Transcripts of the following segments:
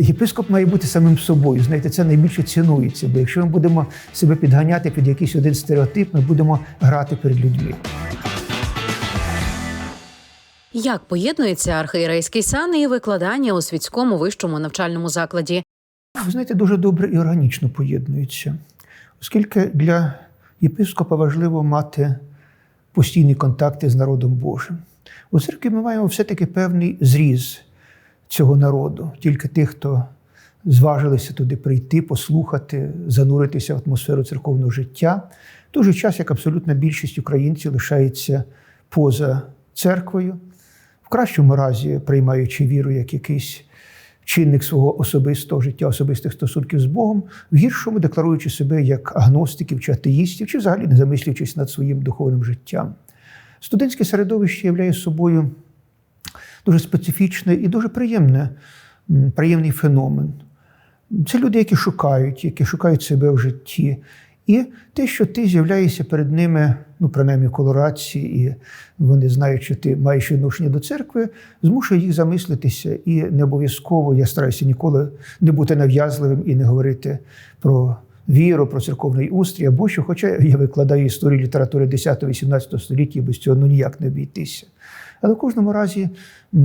Єпископ має бути самим собою. Знаєте, це найбільше цінується. Бо якщо ми будемо себе підганяти під якийсь один стереотип, ми будемо грати перед людьми. Як поєднується архієрейський сан і викладання у світському вищому навчальному закладі? Ви знаєте, дуже добре і органічно поєднуються, оскільки для єпископа важливо мати постійні контакти з народом Божим. У церкві ми маємо все-таки певний зріз цього народу, тільки тих, хто зважилися туди прийти, послухати, зануритися в атмосферу церковного життя. В той же час, як абсолютна більшість українців лишається поза церквою, в кращому разі приймаючи віру як якийсь чинник свого особистого життя, особистих стосунків з Богом, в гіршому декларуючи себе як агностиків чи атеїстів, чи взагалі не замислюючись над своїм духовним життям. Студентське середовище являє собою дуже специфічне і дуже приємне, приємний феномен. Це люди, які шукають, які шукають себе в житті. І те, що ти з'являєшся перед ними, ну, принаймні колорації, і вони знають, що ти маєш відношення до церкви, змушує їх замислитися. І не обов'язково я стараюся ніколи не бути нав'язливим і не говорити про віру, про церковний устрій або що, хоча я викладаю історію літератури 10-18 століття, і без цього ну, ніяк не обійтися. Але в кожному разі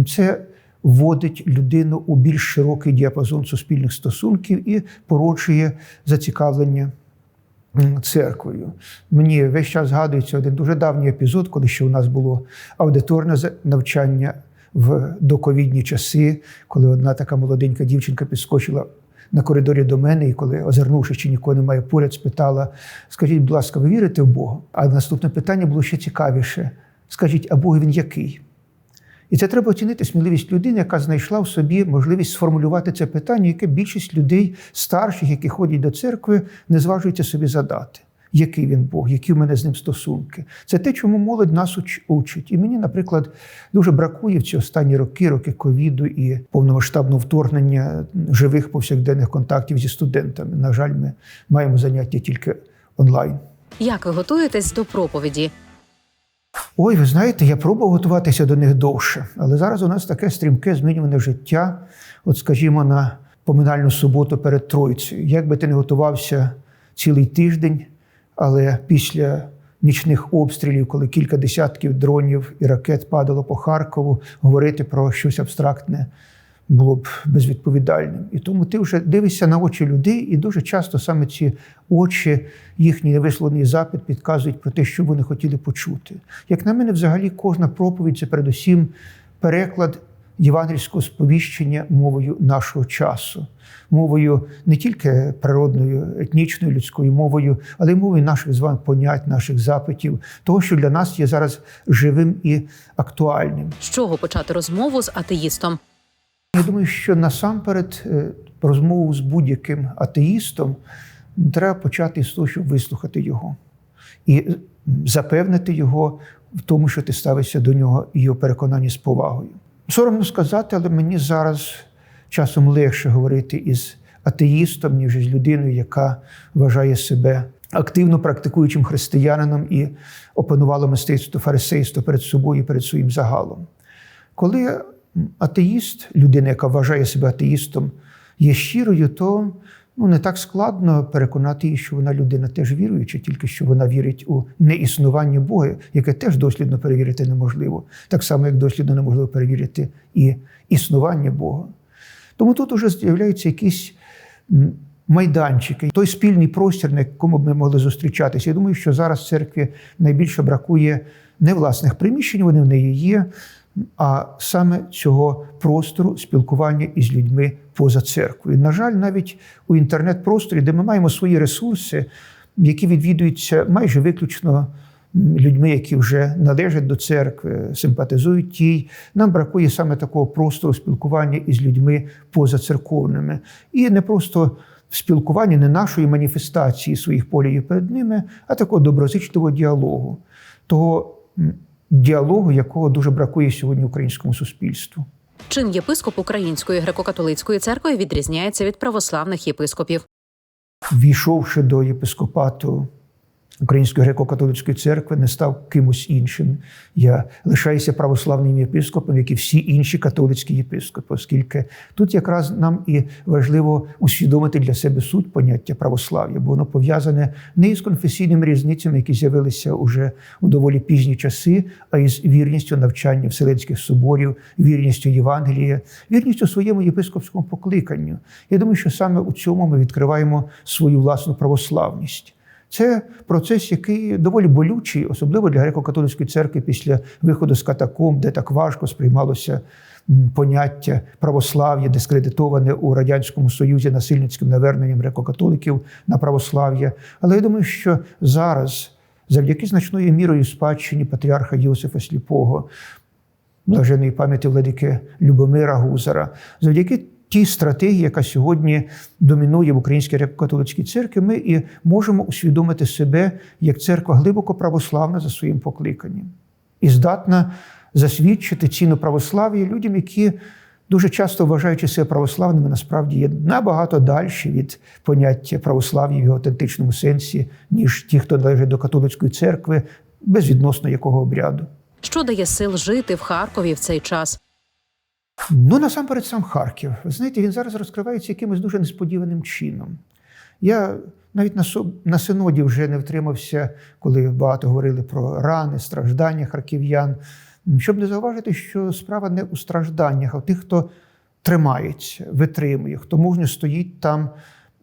це вводить людину у більш широкий діапазон суспільних стосунків і породжує зацікавлення церквою. Мені весь час згадується один дуже давній епізод, коли ще у нас було аудиторне навчання в доковідні часи, коли одна така молоденька дівчинка підскочила. На коридорі до мене, і коли, озирнувшись, чи нікого немає поряд, спитала: Скажіть, будь ласка, ви вірите в Бога? А наступне питання було ще цікавіше: скажіть, а Бог він який? І це треба оцінити сміливість людини, яка знайшла в собі можливість сформулювати це питання, яке більшість людей старших, які ходять до церкви, не зважуються собі задати. Який він Бог, які в мене з ним стосунки. Це те, чому молодь нас учить. І мені, наприклад, дуже бракує в ці останні роки, роки ковіду і повномасштабного вторгнення живих повсякденних контактів зі студентами. На жаль, ми маємо заняття тільки онлайн. Як ви готуєтесь до проповіді? Ой, ви знаєте, я пробував готуватися до них довше, але зараз у нас таке стрімке змінюване життя. От, скажімо, на поминальну суботу перед Тройцею. Як би ти не готувався цілий тиждень, але після нічних обстрілів, коли кілька десятків дронів і ракет падало по Харкову, говорити про щось абстрактне було б безвідповідальним. І тому ти вже дивишся на очі людей, і дуже часто саме ці очі, їхній невисловлений запит підказують про те, що вони хотіли почути. Як на мене, взагалі, кожна проповідь це передусім переклад євангельського сповіщення мовою нашого часу, мовою не тільки природною, етнічною, людською мовою, але й мовою наших з вами понять, наших запитів, того, що для нас є зараз живим і актуальним. З чого почати розмову з атеїстом? Я думаю, що насамперед е, розмову з будь-яким атеїстом треба почати з того, щоб вислухати його і запевнити його в тому, що ти ставишся до нього і його переконання з повагою. Соромно сказати, але мені зараз часом легше говорити із атеїстом, ніж з людиною, яка вважає себе активно практикуючим християнином і опанувала мистецтво фарисейство перед собою і перед своїм загалом. Коли атеїст, людина, яка вважає себе атеїстом, є щирою, то ну, не так складно переконати її, що вона людина теж віруюча, тільки що вона вірить у неіснування Бога, яке теж дослідно перевірити неможливо. Так само, як дослідно неможливо перевірити і існування Бога. Тому тут уже з'являються якісь майданчики, той спільний простір, на якому б ми могли зустрічатися. Я думаю, що зараз церкві найбільше бракує не власних приміщень, вони в неї є, а саме цього простору спілкування із людьми поза церквою. На жаль, навіть у інтернет-просторі, де ми маємо свої ресурси, які відвідуються майже виключно людьми, які вже належать до церкви, симпатизують їй. Нам бракує саме такого простору спілкування із людьми позацерковними. І не просто спілкування, не нашої маніфестації своїх поглядів перед ними, а такого доброзичливого діалогу, того діалогу, якого дуже бракує сьогодні українському суспільству. Чин єпископ Української греко-католицької церкви відрізняється від православних єпископів? Війшовши до єпископату Української греко-католицької церкви не став кимось іншим. Я лишаюся православним єпископом, як і всі інші католицькі єпископи, оскільки тут якраз нам і важливо усвідомити для себе суть поняття православ'я, бо воно пов'язане не із конфесійними різницями, які з'явилися уже у доволі пізні часи, а із вірністю навчання Вселенських соборів, вірністю Євангелія, вірністю своєму єпископському покликанню. Я думаю, що саме у цьому ми відкриваємо свою власну православність. Це процес, який доволі болючий, особливо для греко-католицької церкви після виходу з катакомб, де так важко сприймалося поняття православ'я, дискредитоване у радянському союзі насильницьким наверненням греко-католиків на православ'я. Але я думаю, що зараз, завдяки значною мірою спадщині патріарха Йосифа Сліпого, блаженої пам'яті владики Любомира Гузара, завдяки тій стратегії, яка сьогодні домінує в Українській греко-католицькій церкві, ми і можемо усвідомити себе як церква глибоко православна за своїм покликанням і здатна засвідчити ціну православ'я людям, які дуже часто вважаючи себе православними, насправді є набагато далі від поняття православ'я в його автентичному сенсі, ніж ті, хто належить до католицької церкви, безвідносно якого обряду. Що дає сил жити в Харкові в цей час? Ну, насамперед, сам Харків. Знаєте, він зараз розкривається якимось дуже несподіваним чином. Я навіть на, на синоді вже не втримався, коли багато говорили про рани, страждання харків'ян, щоб не зауважити, що справа не у стражданнях, а у тих, хто тримається, витримує, хто мужньо стоїть там.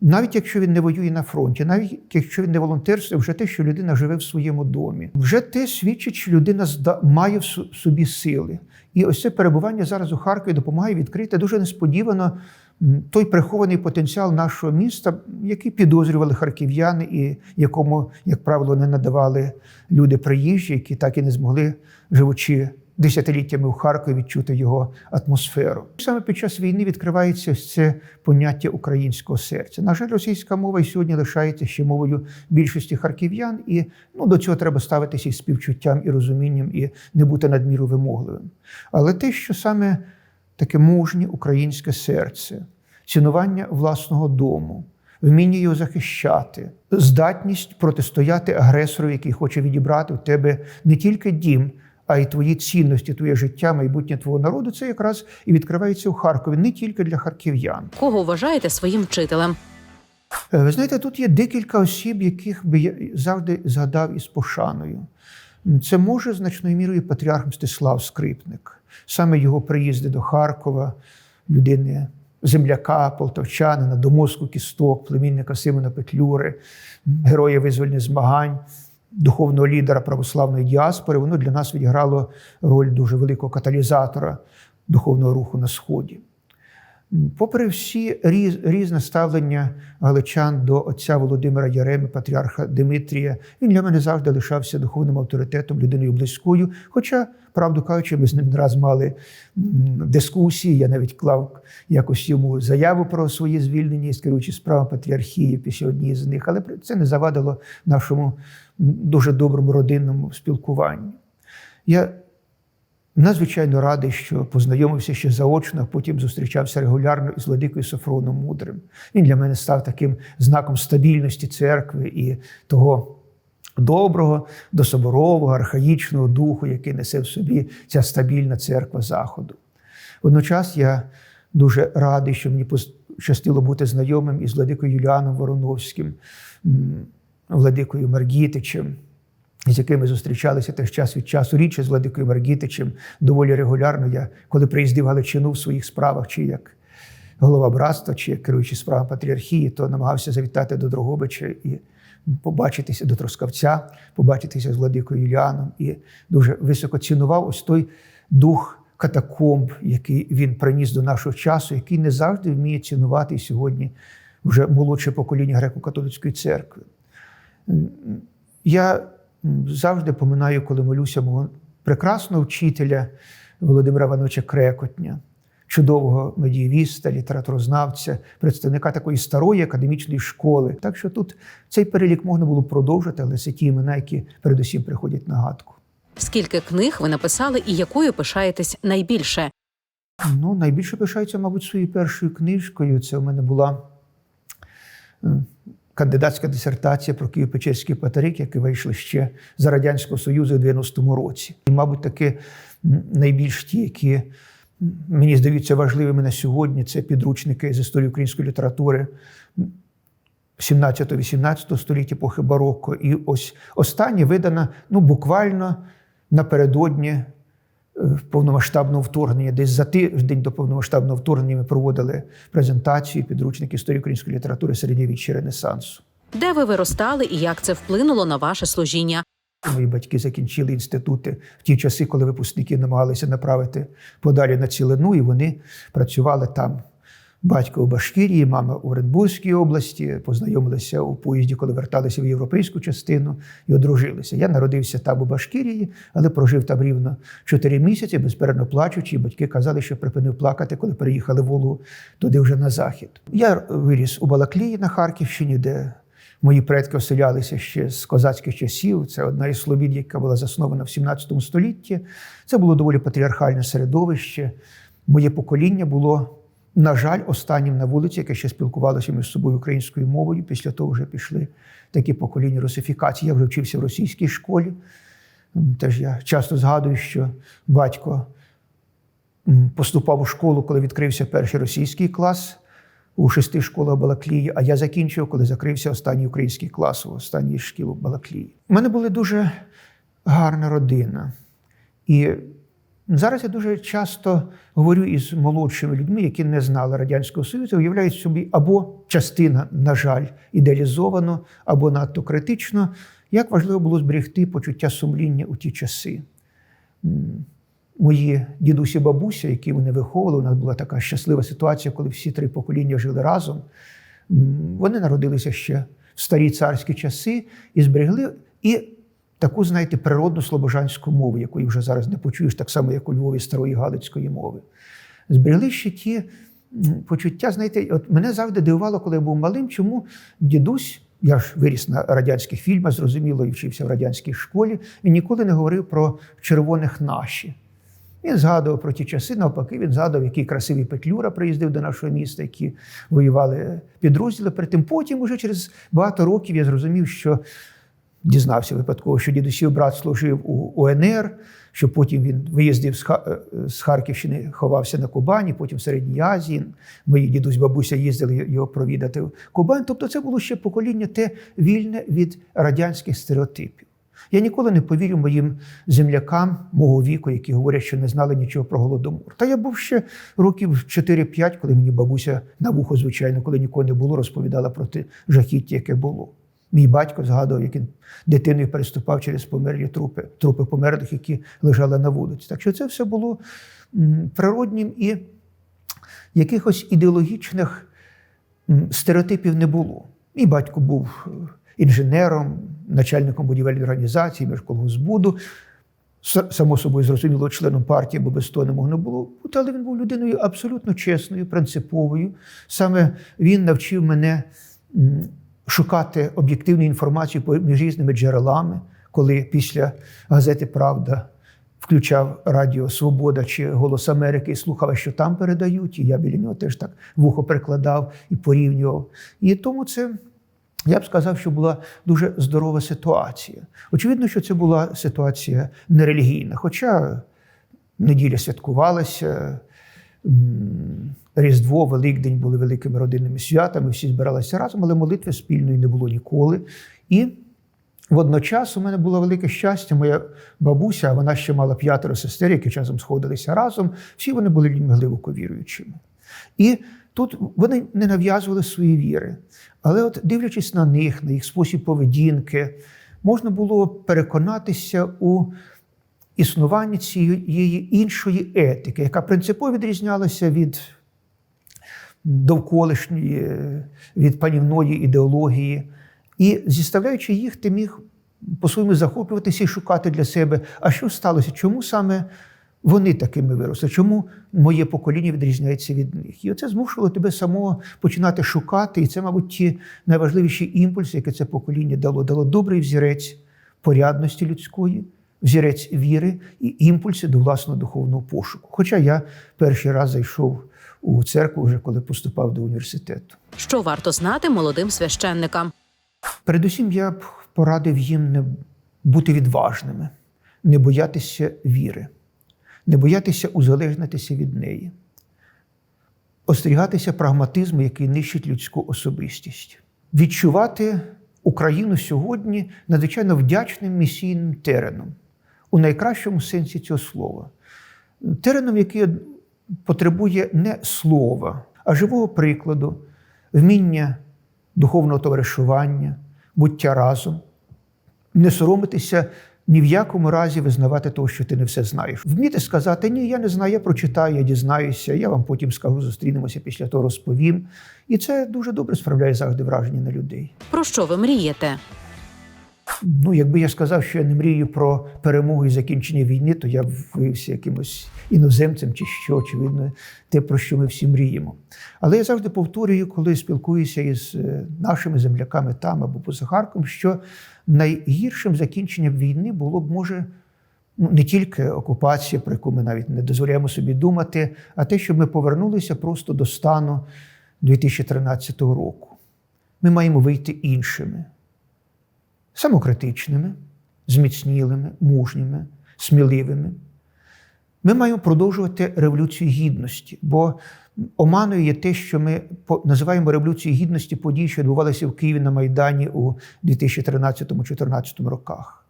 Навіть якщо він не воює на фронті, навіть якщо він не волонтерствує, вже те, що людина живе в своєму домі, вже те свідчить, що людина має в собі сили. І ось це перебування зараз у Харкові допомагає відкрити дуже несподівано той прихований потенціал нашого міста, який підозрювали харків'яни, і якому, як правило, не надавали люди приїжджі, які так і не змогли, живучи десятиліттями у Харкові, відчути його атмосферу. Саме під час війни відкривається це поняття українського серця. На жаль, російська мова і сьогодні лишається ще мовою більшості харків'ян, і ну, до цього треба ставитися із співчуттям і розумінням, і не бути надміру вимогливим. Але те, що саме таке мужнє українське серце, цінування власного дому, вміння його захищати, здатність протистояти агресору, який хоче відібрати у тебе не тільки дім, а й твої цінності, твоє життя, майбутнє твого народу, це якраз і відкривається у Харкові не тільки для харків'ян. Кого вважаєте своїм вчителем? Е, Ви знаєте, тут є декілька осіб, яких би я завжди згадав із пошаною. Це може значною мірою патріарх Мстислав Скрипник. Саме його приїзди до Харкова, людини земляка, полтавчанина, до мозку кісток, племінника Симона Петлюри, героя визвольних змагань, духовного лідера православної діаспори, воно для нас відіграло роль дуже великого каталізатора духовного руху на Сході. Попри всі різ, різне ставлення галичан до отця Володимира Яреми, патріарха Димитрія, він для мене завжди лишався духовним авторитетом, людиною близькою. Хоча, правду кажучи, ми з ним раз мали дискусії. Я навіть клав якось йому заяву про своє звільнення, керуючи справами патріархії після однієї з них, але це не завадило нашому дуже доброму родинному спілкуванню. Я Надзвичайно радий, що познайомився ще заочно, а потім зустрічався регулярно із владикою Софроном Мудрим. Він для мене став таким знаком стабільності церкви і того доброго, дособорового, архаїчного духу, який несе в собі ця стабільна церква Заходу. Водночас я дуже радий, що мені пощастило бути знайомим із владикою Юліаном Вороновським, владикою Маргітичем з якими зустрічалися теж час від часу. Річ з Владикою Маргітичем доволі регулярно. Я коли приїздив Галичину в своїх справах, чи як голова братства, чи як керуючий справами патріархії, то намагався завітати до Дрогобича і побачитися до Троскавця, побачитися з Владикою Юліаном. І дуже високо цінував ось той дух катакомб, який він приніс до нашого часу, який не завжди вміє цінувати сьогодні вже молодше покоління греко-католицької церкви. Я завжди поминаю, коли молюся мого прекрасного вчителя Володимира Івановича Крекотня, чудового медієвіста, літературознавця, представника такої старої академічної школи. Так що тут цей перелік можна було б продовжити, але це ті імена, які передусім приходять на гадку. Скільки книг ви написали і якою пишаєтесь найбільше? Ну, найбільше пишаються, мабуть, своєю першою книжкою. Це у мене була кандидатська дисертація про Києво-Печерський патерик, які вийшли ще за Радянського Союзу у 90-му році. І, мабуть, таки найбільш ті, які мені здаються важливими на сьогодні, це підручники з історії української літератури 17-18 століття епохи бароко. І ось останнє видана ну, буквально напередодні повномасштабного вторгнення. Десь за тиждень до повномасштабного вторгнення ми проводили презентацію підручник історії української літератури середньовіччя Ренесансу. Де ви виростали і як це вплинуло на ваше служіння? Мої батьки закінчили інститути в ті часи, коли випускники намагалися направити подалі на цілину, і вони працювали там. Батько у Башкірії, мама у Оренбурзькій області, познайомилися у поїзді, коли верталися в європейську частину і одружилися. Я народився там у Башкірії, але прожив там рівно 4 місяці, безперервно плачучи. Батьки казали, що припинив плакати, коли переїхали в Волу туди вже на захід. Я виріс у Балаклії на Харківщині, де Мої предки оселялися ще з козацьких часів. Це одна із слобід, яка була заснована в 17 столітті. Це було доволі патріархальне середовище. Моє покоління було, на жаль, останнім на вулиці, яке ще спілкувалося між собою українською мовою. Після того вже пішли такі покоління русифікації. Я вже вчився в російській школі. Теж я часто згадую, що батько поступав у школу, коли відкрився перший російський клас у шести школах Балаклії, а я закінчив, коли закрився останній український клас у останній шкіл Балаклії. У мене була дуже гарна родина. І зараз я дуже часто говорю із молодшими людьми, які не знали Радянського Союзу, уявляють собі або частина, на жаль, ідеалізовано, або надто критично, як важливо було зберегти почуття сумління у ті часи. Мої дідусі бабуся, які мене виховували, у нас була така щаслива ситуація, коли всі три покоління жили разом. Вони народилися ще в старі царські часи і зберегли і таку, знаєте, природну слобожанську мову, якої вже зараз не почуєш, так само, як у Львові старої галицької мови. Зберегли ще ті почуття. Знаєте, от мене завжди дивувало, коли я був малим, чому дідусь. Я ж виріс на радянських фільмах, зрозуміло, і вчився в радянській школі. Він ніколи не говорив про червоних наші. Він згадував про ті часи, навпаки, він згадував, який красивий Петлюра приїздив до нашого міста, які воювали підрозділи. Тим потім, уже через багато років, я зрозумів, що дізнався випадково, що дідусів брат служив у УНР, що потім він виїздив з е, Харківщини, ховався на Кубані, потім в Середній Азії. Мої дідусь, бабуся їздили його провідати в Кубань. Тобто, це було ще покоління те вільне від радянських стереотипів. Я ніколи не повірю моїм землякам мого віку, які говорять, що не знали нічого про голодомор. Та я був ще років 4-5, коли мені бабуся на вухо, звичайно, коли нікого не було, розповідала про те жахіття, яке було. Мій батько згадував, як він дитиною переступав через померлі трупи, трупи померлих, які лежали на вулиці. Так що це все було природнім і якихось ідеологічних стереотипів не було. Мій батько був е, інженером, начальником будівельної організації, Міжколгозбуду. Само собою зрозуміло, членом партії, бо без того не могло було але він був людиною абсолютно чесною, принциповою. Саме він навчив мене шукати об'єктивну інформацію між різними джерелами, коли після газети Правда включав Радіо Свобода чи Голос Америки і слухав, що там передають. І я біля нього теж так вухо прикладав і порівнював. І тому це. Я б сказав, що була дуже здорова ситуація. Очевидно, що це була ситуація нерелігійна, хоча неділя святкувалася, Різдво, Великдень були великими родинними святами, всі збиралися разом, але молитви спільної не було ніколи. І водночас у мене було велике щастя, моя бабуся, вона ще мала п'ятеро сестер, які часом сходилися разом. Всі вони були людьми глибоко віруючими. І тут вони не нав'язували свої віри. Але от дивлячись на них, на їх спосіб поведінки, можна було переконатися у існуванні цієї іншої етики, яка принципово відрізнялася від довколишньої, від панівної ідеології. І зіставляючи їх, ти міг по-своєму захоплюватися і шукати для себе, а що сталося? Чому саме вони такими виросли? Чому моє покоління відрізняється від них? І оце змушувало тебе самого починати шукати. І це, мабуть, ті найважливіші імпульси, які це покоління дало. Дало добрий взірець порядності людської, взірець віри і імпульси до власного духовного пошуку. Хоча я перший раз зайшов у церкву, вже коли поступав до університету. Що варто знати молодим священникам? Передусім, я б порадив їм не бути відважними, не боятися віри, не боятися узалежнитися від неї, остерігатися прагматизму, який нищить людську особистість, відчувати Україну сьогодні надзвичайно вдячним місійним тереном у найкращому сенсі цього слова. Тереном, який потребує не слова, а живого прикладу, вміння духовного товаришування, буття разом, не соромитися ні в якому разі визнавати того, що ти не все знаєш. Вміти сказати, ні, я не знаю, я прочитаю, я дізнаюся, я вам потім скажу, зустрінемося після того розповім. І це дуже добре справляє завжди враження на людей. Про що ви мрієте? Ну, якби я сказав, що я не мрію про перемогу і закінчення війни, то я б виявився якимось іноземцем чи що, очевидно, те, про що ми всі мріємо. Але я завжди повторюю, коли спілкуюся із е, нашими земляками там або поза Харком, що найгіршим закінченням війни було б, може, ну, не тільки окупація, про яку ми навіть не дозволяємо собі думати, а те, щоб ми повернулися просто до стану 2013 року. Ми маємо вийти іншими самокритичними, зміцнілими, мужніми, сміливими. Ми маємо продовжувати революцію гідності, бо оманою є те, що ми називаємо революцією гідності подій, що відбувалися в Києві на Майдані у 2013-2014 роках.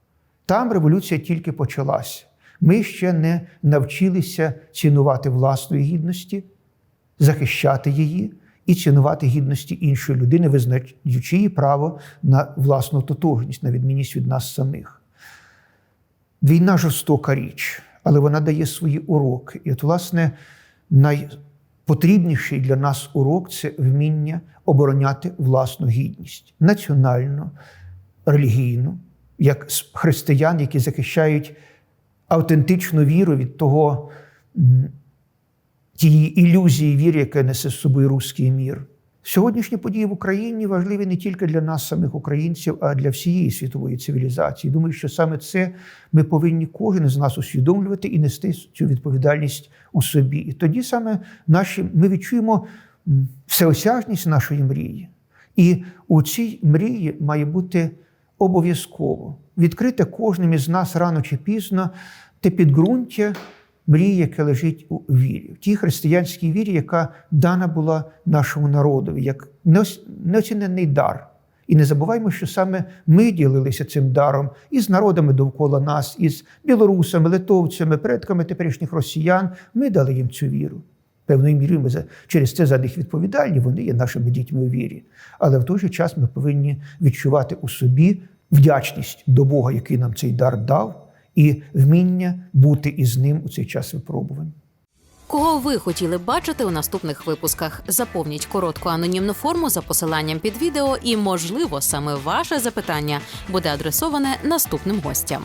Там революція тільки почалася. Ми ще не навчилися цінувати власної гідності, захищати її і цінувати гідності іншої людини, визнаючи її право на власну тотожність, на відмінність від нас самих. Війна жорстока річ, але вона дає свої уроки. І от, власне, найпотрібніший для нас урок це вміння обороняти власну гідність національну, релігійну, як християн, які захищають автентичну віру від того тієї ілюзії віри, яка несе з собою руський мір. Сьогоднішні події в Україні важливі не тільки для нас, самих українців, а для всієї світової цивілізації. Думаю, що саме це ми повинні кожен з нас усвідомлювати і нести цю відповідальність у собі. І тоді саме наші ми відчуємо всеосяжність нашої мрії. І у цій мрії має бути обов'язково відкрите кожним із нас рано чи пізно те підґрунтя мрії, яке лежить у вірі, в тій християнській вірі, яка дана була нашому народові, як неоцінений дар. І не забуваймо, що саме ми ділилися цим даром із народами довкола нас, із білорусами, литовцями, предками теперішніх росіян. Ми дали їм цю віру. Певною мірою ми через це за них відповідальні, вони є нашими дітьми у вірі. Але в той же час ми повинні відчувати у собі вдячність до Бога, який нам цей дар дав, і вміння бути із ним у цей час випробувань. Кого ви хотіли бачити у наступних випусках? Заповніть коротку анонімну форму за посиланням під відео, і, можливо, саме ваше запитання буде адресоване наступним гостям.